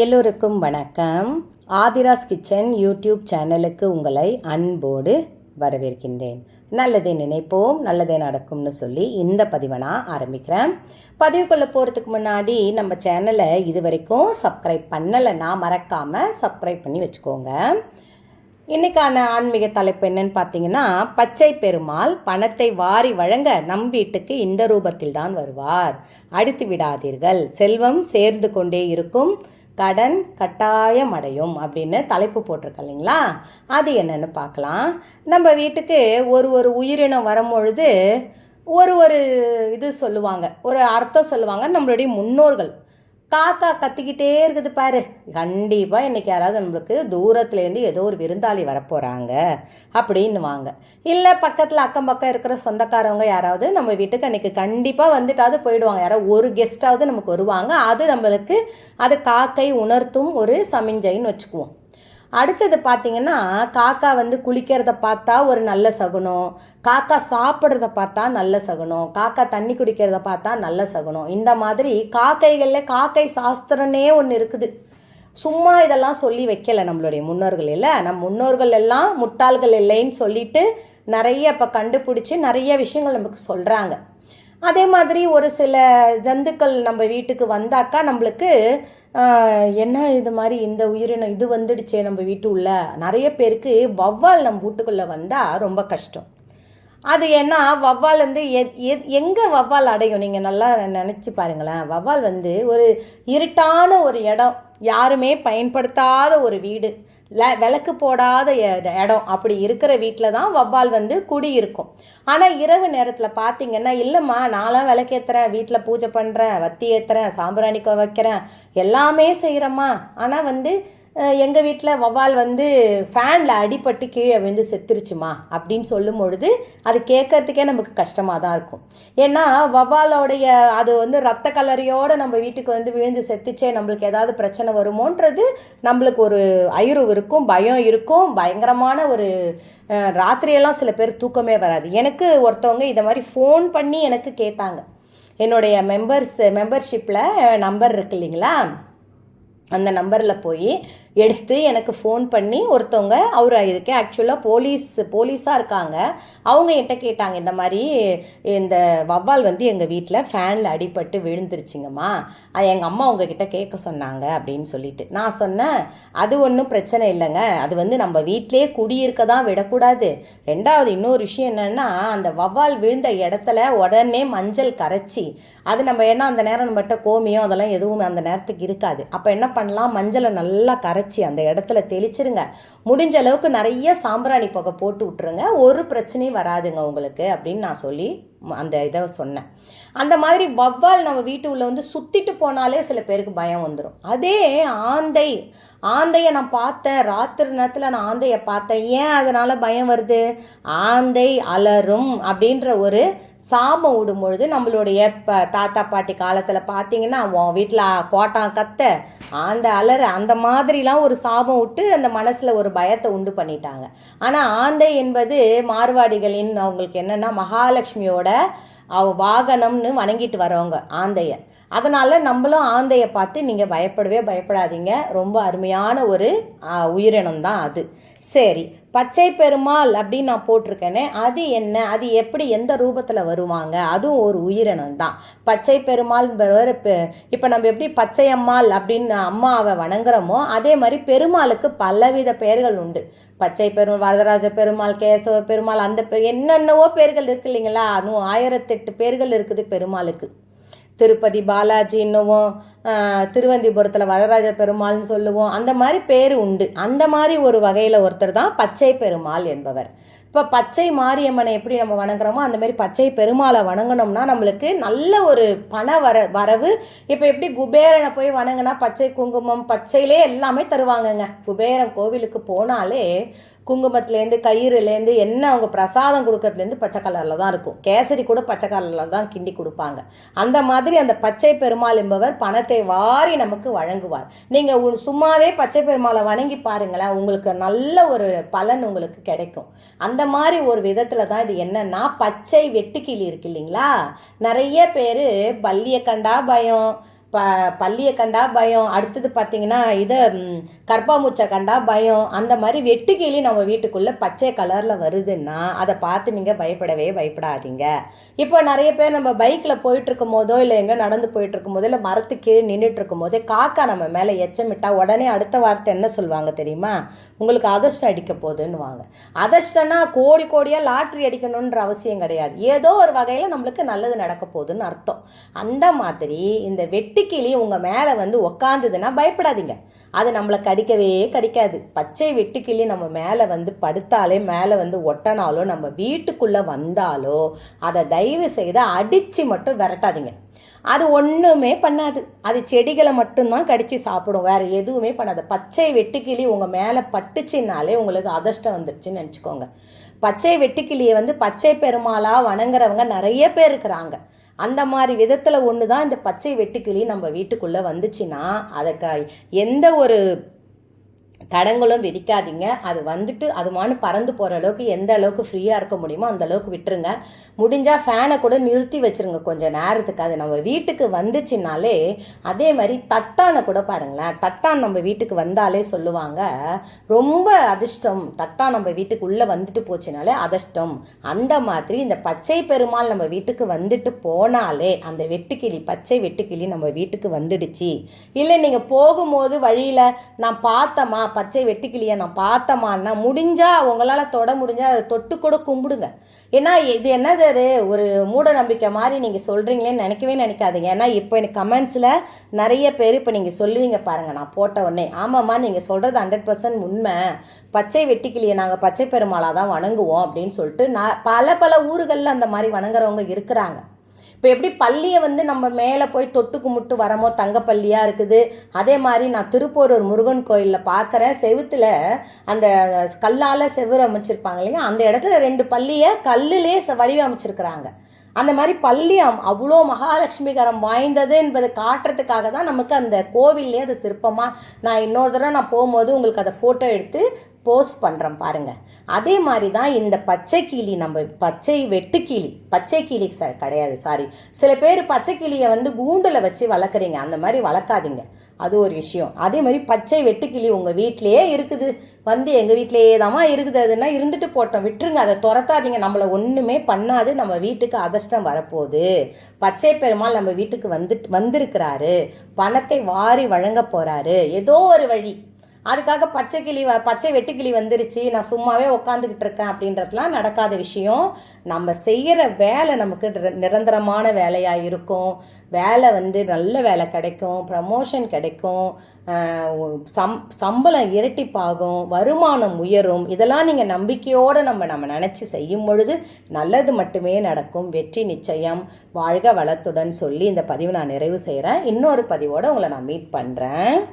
எல்லோருக்கும் வணக்கம். Aadhira's kitchen YouTube சேனலுக்கு உங்களை அன்போடு வரவேற்கின்றேன். நல்லதே நினைப்போம் நல்லதே நடக்கும்னு சொல்லி இந்த பதிவை நான் ஆரம்பிக்கிறேன். பதிவுக்குள்ளே போகிறதுக்கு முன்னாடி நம்ம சேனலை இது வரைக்கும் சப்ஸ்கிரைப் பண்ணலைன்னா மறக்காமல் சப்ஸ்கிரைப் பண்ணி வச்சுக்கோங்க. இன்னைக்கான ஆன்மீக தலைப்பு என்னன்னு பார்த்தீங்கன்னா பச்சை பெருமாள் பணத்தை வாரி வழங்க நம் வீட்டுக்கு இந்த ரூபத்தில் தான் வருவார். அடித்து விடாதீர்கள். செல்வம் சேர்ந்து கொண்டே இருக்கும். கடன் கட்டாயம் அடையும் அப்படின்னு தலைப்பு போட்டிருக்க இல்லைங்களா? அது என்னென்னு பார்க்கலாம். நம்ம வீட்டுக்கு ஒரு ஒரு உயிரினம் வரும்பொழுது ஒரு ஒரு இது சொல்லுவாங்க. ஒரு அர்த்தம் சொல்லுவாங்க. நம்மளுடைய முன்னோர்கள். காக்கா கத்திக்கிட்டே இருக்குது பாரு. கண்டிப்பாக இன்னைக்கு யாராவது நம்மளுக்கு தூரத்துலேருந்து ஏதோ ஒரு விருந்தாளி வரப்போகிறாங்க அப்படின்னுவாங்க இல்லை பக்கத்தில் அக்கம் பக்கம் இருக்கிற சொந்தக்காரவங்க யாராவது நம்ம வீட்டுக்கு அன்றைக்கி கண்டிப்பாக வந்துட்டாவது போயிடுவாங்க. யாராவது ஒரு கெஸ்ட்டாவது நமக்கு வருவாங்க. அது நம்மளுக்கு அது காக்கை உணர்த்தும் ஒரு சமிஞ்சைன்னு வச்சுக்குவோம். அடுத்தது பார்த்தீங்கன்னா காக்கா வந்து குளிக்கிறத பார்த்தா ஒரு நல்ல சகுனம். காக்கா சாப்பிட்றத பார்த்தா நல்ல சகுனம். காக்கா தண்ணி குடிக்கிறத பார்த்தா நல்ல சகுனம். இந்த மாதிரி காக்கைகளில் காக்கை சாஸ்திரனே ஒன்று இருக்குது. சும்மா இதெல்லாம் சொல்லி வைக்கல நம்மளுடைய முன்னோர்கள் இல்லை. நம் முன்னோர்கள் எல்லாம் முட்டாள்கள் இல்லைன்னு சொல்லிட்டு நிறைய இப்போ கண்டுபிடிச்சி நிறைய விஷயங்கள் நமக்கு சொல்கிறாங்க அதே மாதிரி ஒரு சில ஜந்துக்கள் நம்ம வீட்டுக்கு வந்தாக்கா நம்மளுக்கு என்ன இது மாதிரி இந்த உயிரினம் இது வந்துடுச்சே நம்ம வீட்டு உள்ள? நிறைய பேருக்கு வவ்வால் நம்ம வீட்டுக்குள்ளே வந்தால் ரொம்ப கஷ்டம். அது ஏன்னா வவ்வால் வந்து எங்கே வவ்வால் அடையும்? நீங்கள் நல்லா நினச்சி பாருங்களேன். வவ்வால் வந்து ஒரு இருட்டான ஒரு இடம். யாருமே பயன்படுத்தாத ஒரு வீடு. விளக்கு போடாத எ- இடம் அப்படி இருக்கிற வீட்டில் தான் வவ்வால் வந்து குடி இருக்கும் ஆனால் இரவு நேரத்தில் பார்த்தீங்கன்னா இல்லைம்மா நான்லாம் விளக்கேற்றுறேன் வீட்டில் பூஜை பண்ணுறேன் வத்தி ஏற்றுறேன் சாம்பிராணி வைக்கிறேன் எல்லாமே செய்கிறேம்மா ஆனால் வந்து எங்கள் வீட்டில் வவ்வால் வந்து ஃபேனில் அடிபட்டு கீழே விழுந்து செத்துருச்சுமா? அப்படின்னு சொல்லும் பொழுது அது கேட்கறதுக்கே நமக்கு கஷ்டமாக தான் இருக்கும். ஏன்னா வவாலோடைய அது வந்து ரத்த கலரியோடு நம்ம வீட்டுக்கு வந்து விழுந்து செத்துச்சே நம்மளுக்கு ஏதாவது பிரச்சனை வருமோன்றது நம்மளுக்கு ஒரு ஐரு இருக்கும் பயம் இருக்கும். பயங்கரமான ஒரு ராத்திரியெல்லாம் சில பேர் தூக்கமே வராது. எனக்கு ஒருத்தவங்க இதை மாதிரி ஃபோன் பண்ணி எனக்கு கேட்டாங்க. என்னுடைய மெம்பர்ஸ் மெம்பர்ஷிப்பில் நம்பர் இருக்கு இல்லைங்களா? அந்த நம்பரில் போய் எடுத்து எனக்கு ஃபோன் பண்ணி ஒருத்தவங்க அவர் இதுக்கே ஆக்சுவலாக போலீஸ் போலீஸாக இருக்காங்க. அவங்க என்கிட்ட கேட்டாங்க இந்த மாதிரி இந்த வவ்வால் வந்து எங்கள் வீட்டில் ஃபேனில் அடிபட்டு விழுந்துருச்சுங்கம்மா. எங்கள் அம்மா உங்ககிட்ட கேட்க சொன்னாங்க அப்படின்னு சொல்லிட்டு. நான் சொன்னேன் அது ஒன்றும் பிரச்சனை இல்லைங்க. அது வந்து நம்ம வீட்டிலே குடியிருக்க தான் விடக்கூடாது. ரெண்டாவது இன்னொரு விஷயம் என்னென்னா அந்த வவ்வால் விழுந்த இடத்துல உடனே மஞ்சள் கரைச்சி அது நம்ம ஏன்னா அந்த நேரம் நம்மகிட்ட கோமியம் அதெல்லாம் எதுவும் அந்த நேரத்துக்கு இருக்காது. அப்போ என்ன பண்ணலாம்? மஞ்சளை நல்லா கரை அரைச்சி அந்த இடத்துல தெளிச்சிருங்க. முடிஞ்ச அளவுக்கு நிறைய சாம்பிராணி புகை போட்டு விட்டுருங்க. ஒரு பிரச்சனையும் வராதுங்க உங்களுக்கு அப்படின்னு நான் சொல்லி அந்த இதை சொன்னேன். அந்த மாதிரி வவ்வால் நம்ம வீட்டு உள்ள வந்து சுத்திட்டு போனாலே சில பேருக்கு பயம் வந்துடும் அதே ஆந்தை ஆந்தையை நான் பார்த்தேன். ராத்திரி நேரத்தில் நான் ஆந்தையை பார்த்தேன். ஏன் அதனால் பயம் வருது? ஆந்தை அலறும் அப்படின்ற ஒரு சாபம் விடும்பொழுது நம்மளுடைய ப தாத்தா பாட்டி காலத்தில் பார்த்தீங்கன்னா உன் வீட்டில் கோட்டான் கத்த. அந்த அலற அந்த மாதிரிலாம் ஒரு சாபம் விட்டு அந்த மனசில் ஒரு பயத்தை உண்டு பண்ணிட்டாங்க. ஆனால் ஆந்தை என்பது மார்வாடிகளின் அவங்களுக்கு என்னென்னா மகாலட்சுமியோட அவ வாகனம்னு வணங்கிட்டு வரவங்க ஆந்தையை. அதனால் நம்மளும் ஆந்தையை பார்த்து நீங்கள் பயப்படவே பயப்படாதீங்க. ரொம்ப அருமையான ஒரு ஆ, உயிரினம் தான் அது. சரி பச்சை பெருமாள் அப்படின்னு நான் போட்டிருக்கேனே அது என்ன? அது எப்படி எந்த ரூபத்தில் வருவாங்க? அதுவும் ஒரு உயிரினம் தான் பச்சை பெருமாள் இப்போ நம்ம எப்படி பச்சையம்மாள் அப்படின்னு அம்மாவை வணங்குறோமோ அதே மாதிரி பெருமாளுக்கு பலவித பெயர்கள் உண்டு. பச்சை பெருமாள் வரதராஜ பெருமாள் கேசவ பெருமாள் அந்த பேர் என்னென்னவோ பேர்கள் இருக்கு இல்லைங்களா? அதுவும் ஆயிரத்தெட்டு பேர்கள் இருக்குது பெருமாளுக்கு. திருப்பதி பாலாஜி இன்னும் திருவந்திபுரத்தில் வரராஜ பெருமாள்னு சொல்லுவோம். அந்த மாதிரி பேர் உண்டு. அந்த மாதிரி ஒரு வகையில் ஒருத்தர் தான் பச்சை பெருமாள் என்பவர். இப்போ பச்சை மாரியம்மனை எப்படி நம்ம வணங்குறோமோ அந்த மாதிரி பச்சை பெருமாளை வணங்கினோம்னா நம்மளுக்கு நல்ல ஒரு பண வர வரவு. இப்போ எப்படி குபேரனை போய் வணங்கினா பச்சை குங்குமம் பச்சையிலே எல்லாமே தருவாங்கங்க. குபேரன் கோவிலுக்கு போனாலே குங்குமத்துலேருந்து கயிறுலேருந்து என்ன அவங்க பிரசாதம் கொடுக்கறதுலேருந்து பச்சை கலரில் தான் இருக்கும். கேசரி கூட பச்சை கலரில் தான் கிண்டி கொடுப்பாங்க. அந்த மாதிரி அந்த பச்சை பெருமாள் என்பவர் பணத்தை வாரி நமக்கு வழங்குவார். நீங்கள் சும்மாவே பச்சை பெருமாளை வணங்கி பாருங்களேன் உங்களுக்கு நல்ல ஒரு பலன் உங்களுக்கு கிடைக்கும். அந்த மாதிரி ஒரு விதத்தில் தான் இது என்னன்னா பச்சை வெட்டுக்கிளி இருக்கு இல்லைங்களா? நிறைய பேர் பல்லியை கண்டா பயம் ப பள்ளியை கண்டா பயம். அடுத்தது பார்த்தீங்கன்னா இதை கர்ப்பாமூச்சை கண்டா பயம். அந்த மாதிரி வெட்டுக்கிளி நம்ம வீட்டுக்குள்ளே பச்சை கலரில் வருதுன்னா அதை பார்த்து நீங்கள் பயப்படவே பயப்படாதீங்க. இப்போ நிறைய பேர் நம்ம பைக்கில் போயிட்டுருக்கும் போதோ இல்லை எங்கே நடந்து போயிட்டுருக்கும் போதோ இல்லை மரத்து கீழே நின்றுட்டுருக்கும் போதே காக்கா நம்ம மேலே எச்சமிட்டா உடனே அடுத்த வார்த்தை என்ன சொல்லுவாங்க தெரியுமா? உங்களுக்கு அதிர்ஷ்டம் அடிக்க போகுதுன்னுவாங்க. அதிர்ஷ்டம்னா கோடி கோடியாக லாட்ரி அடிக்கணுன்ற அவசியம் கிடையாது. ஏதோ ஒரு வகையில் நம்மளுக்கு நல்லது நடக்க போகுதுன்னு அர்த்தம். அந்த மாதிரி இந்த வெட்டுக்கிளி உங்கள் மேலே வந்து உக்காந்துதுன்னா பயப்படாதீங்க. அது நம்மளை கடிக்கவே கடிக்காது. பச்சை வெட்டுக்கிளி நம்ம மேலே வந்து படுத்தாலே மேலே வந்து ஒட்டனாலோ நம்ம வீட்டுக்குள்ளே வந்தாலோ அதை தயவு செய்து அடித்து மட்டும் விரட்டாதீங்க. அது ஒன்றுமே பண்ணாது. அது செடிகளை மட்டும்தான் கடித்து சாப்பிடும். வேறு எதுவுமே பண்ணாது. பச்சை வெட்டுக்கிளி உங்கள் மேலே பட்டுச்சின்னாலே உங்களுக்கு அதிர்ஷ்டம் வந்துடுச்சுன்னு நினச்சிக்கோங்க. பச்சை வெட்டுக்கிளியை வந்து பச்சை பெருமாளாக வணங்குறவங்க நிறைய பேர் இருக்கிறாங்க. அந்த மாதிரி விதத்தில் ஒன்று தான் இந்த பச்சை வெட்டுக்கிளி நம்ம வீட்டுக்குள்ளே வந்துச்சுன்னா அதுக்கு எந்த ஒரு தடங்களும் விதிக்காதீங்க அது வந்துட்டு அதுமானு பறந்து போகிற அளவுக்கு எந்த அளவுக்கு ஃப்ரீயாக இருக்க முடியுமோ அந்த அளவுக்கு விட்டுருங்க. முடிஞ்சால் ஃபேனை கூட நிறுத்தி வச்சிருங்க கொஞ்சம் நேரத்துக்கு. அது நம்ம வீட்டுக்கு வந்துச்சுனாலே அதே மாதிரி தட்டானை கூட பாருங்களேன். தட்டான் நம்ம வீட்டுக்கு வந்தாலே சொல்லுவாங்க ரொம்ப அதிர்ஷ்டம். தட்டான் நம்ம வீட்டுக்கு உள்ளே வந்துட்டு போச்சுனாலே அதிர்ஷ்டம். அந்த மாதிரி இந்த பச்சை பெருமாள் நம்ம வீட்டுக்கு வந்துட்டு போனாலே அந்த வெட்டுக்கிளி பச்சை வெட்டுக்கிளி நம்ம வீட்டுக்கு வந்துடுச்சு. இல்லை நீங்கள் போகும்போது வழியில் நான் பார்த்தம்மா பச்சை வெட்டுக்கிளியை நான் பார்த்தமான்னா முடிஞ்சால் உங்களால் தொட முடிஞ்சா அதை தொட்டு கூட கும்பிடுங்க. ஏன்னா இது என்னது அது? ஒரு மூட நம்பிக்கை மாதிரி நீங்கள் சொல்கிறீங்களேன்னு நினைக்கவே நினைக்காதீங்க. ஏன்னா இப்போ எனக்கு கமெண்ட்ஸில் நிறைய பேர் இப்போ நீங்கள் சொல்லுவீங்க பாருங்கள் நான் போட்ட உடனே. ஆமாம்மா நீங்கள் சொல்கிறது ஹண்ட்ரட் பர்சன்ட் உண்மை. பச்சை வெட்டிக்கிளியை நாங்கள் பச்சை பெருமாளாக தான் வணங்குவோம் அப்படின்னு சொல்லிட்டு நான் பல பல ஊர்களில் அந்த மாதிரி வணங்குறவங்க இருக்கிறாங்க. இப்போ எப்படி பள்ளியை வந்து நம்ம மேலே போய் தொட்டு கும்பிட்டு வரமோ தங்கப்பள்ளியாக இருக்குது. அதே மாதிரி நான் திருப்போரூர் முருகன் கோயிலில் பார்க்குறேன் செவுத்தில் அந்த கல்லால் செவுறு அமைச்சிருப்பாங்க இல்லையா அந்த இடத்துல ரெண்டு பள்ளியை கல்லுலே ச- வடிவமைச்சிருக்கிறாங்க. அந்த மாதிரி பள்ளி அவ்வளோ மகாலட்சுமிகரம் வாய்ந்தது என்பதை காட்டுறதுக்காக தான் நமக்கு அந்த கோவில்லே அது சிற்பமாக நான் இன்னொரு தடவை நான் போகும்போது உங்களுக்கு அதை ஃபோட்டோ எடுத்து போஸ்ட் பண்ணுறோம் பாருங்கள் அதே மாதிரி தான் இந்த பச்சை கிளி நம்ம பச்சை வெட்டுக்கிளி பச்சை கிளி ச கிடையாது சாரி சில பேர் பச்சை கிளியை வந்து கூண்டில் வச்சு வளர்க்குறீங்க அந்த மாதிரி வளர்க்காதீங்க. அது ஒரு விஷயம். அதே மாதிரி பச்சை வெட்டுக்கிளி உங்கள் வீட்டிலேயே இருக்குது. வந்து எங்கள் வீட்டிலேயே தான் இருக்குது. அதுன்னா இருந்துட்டு போட்டோம் விட்டுருங்க. அதை துரத்தாதீங்க. நம்மளை ஒன்றுமே பண்ணாது. நம்ம வீட்டுக்கு அதிர்ஷ்டம் வரப்போகுது. பச்சை பெருமாள் நம்ம வீட்டுக்கு வந்துட்டு வந்திருக்கிறாரு. பணத்தை வாரி வழங்க போகிறாரு ஏதோ ஒரு வழி. அதுக்காக பச்சை கிளி வ- பச்சை வெட்டுக்கிளி வந்துருச்சு. நான் சும்மாவே உட்காந்துக்கிட்டு இருக்கேன் அப்படின்றதுலாம் நடக்காத விஷயம். நம்ம செய்கிற வேலை நமக்கு நிரந்தரமான வேலையாக இருக்கும். வேலை வந்து நல்ல வேலை கிடைக்கும். ப்ரமோஷன் கிடைக்கும். சம் சம்பளம் இரட்டிப்பாகும். வருமானம் உயரும். இதெல்லாம் நீங்கள் நம்பிக்கையோடு நம்ம நம்ம நினச்சி செய்யும் பொழுது நல்லது மட்டுமே நடக்கும். வெற்றி நிச்சயம். வாழ்க வளத்துடன் சொல்லி இந்த பதிவை நான் நிறைவு செய்கிறேன் இன்னொரு பதிவோடு உங்களை நான் மீட் பண்ணுறேன்